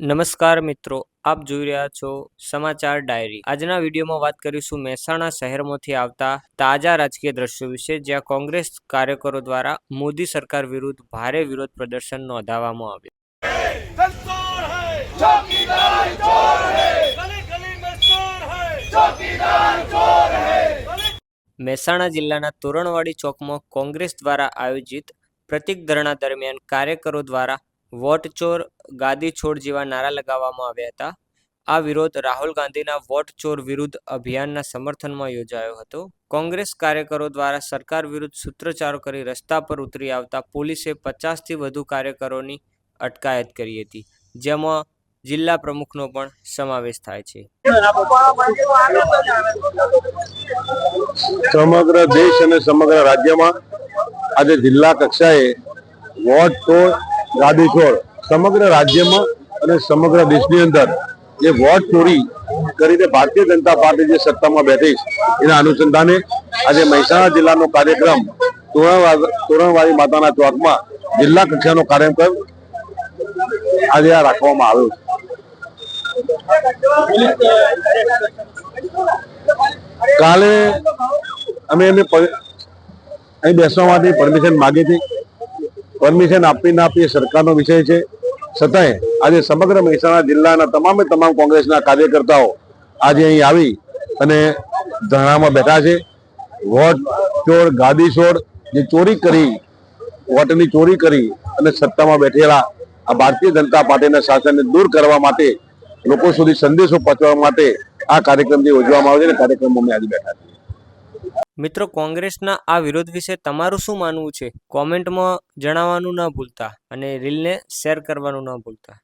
નમસ્કાર મિત્રો આપ જોઈ રહ્યા છો સમાચાર ડાયરી. આજના વિડીયોમાં વાત કરીશું મહેસાણા શહેરમાંથી આવતા તાજા રાજકીય દ્રશ્યો વિશે જ્યાં કોંગ્રેસ કાર્યકરો દ્વારા મોદી સરકાર વિરુદ્ધ ભારે વિરોધ પ્રદર્શન નોંધાવવામાં આવ્યું. મહેસાણા જિલ્લાના તોરણવાડી ચોકમાં કોંગ્રેસ દ્વારા આયોજિત પ્રતિક ધરણા દરમિયાન કાર્યકરો દ્વારા વોટ ચોર ગાદી છોડ જેવા નારા લગાવવામાં આવ્યા હતા. આ વિરોધ રાહુલ ગાંધીના વોટ ચોર વિરુદ્ધ અભિયાનના સમર્થનમાં યોજાયો હતો. કોંગ્રેસ કાર્યકરો દ્વારા સરકાર વિરુદ્ધ સૂત્રોચ્ચારો કરી રસ્તા પર ઉતરી આવતા પોલીસે પચાસથી વધુ કાર્યકરોની અટકાયત કરી હતી, જેમાં જિલ્લા પ્રમુખનો પણ સમાવેશ થાય છે. સમગ્ર દેશ અને સમગ્ર રાજ્યમાં આજે જિલ્લા કક્ષાએ વોટ છોડ ગાદી છોડ સમગ્ર રાજ્યમાં અને સમગ્ર દેશની અંદર જે વોટ ચોરી કરીને ભારતીય જનતા પાર્ટી જે સત્તામાં બેઠી છે, એના અનુસંધાને આજે મહેસાણા જિલ્લાનો કાર્યક્રમ તોરણવા- તોરણવાડી માતાના ચોકમાં જિલ્લા કક્ષાનો કાર્યક્રમ આજે આ રાખવામાં આવ્યો કાલે અમે એમને અહીં બેસવા માટે પરમિશન માગી હતી. પરમિશન આપી ના આપી સરકારનો વિષય છે. છતાંય આજે સમગ્ર મહેસાણા જિલ્લાના તમામે તમામ કોંગ્રેસના કાર્યકર્તાઓ આજે અહીં આવી અને ધરણામાં બેઠા છે. વોટ ચોર, ગાદી છોડ જે ચોરી કરી, વોટની ચોરી કરી અને સત્તામાં બેઠેલા આ ભારતીય જનતા પાર્ટીના શાસનને દૂર કરવા માટે, લોકો સુધી સંદેશો પહોંચવા માટે આ કાર્યક્રમ જે યોજવામાં આવે છે કાર્યક્રમમાં અમે આજે બેઠા છીએ. મિત્રો, કોંગ્રેસના આ વિરોધ વિશે તમારું શું માનવું છે? કોમેન્ટમાં જણાવવાનું ન ભૂલતા અને રીલને શેર કરવાનું ન ભૂલતા.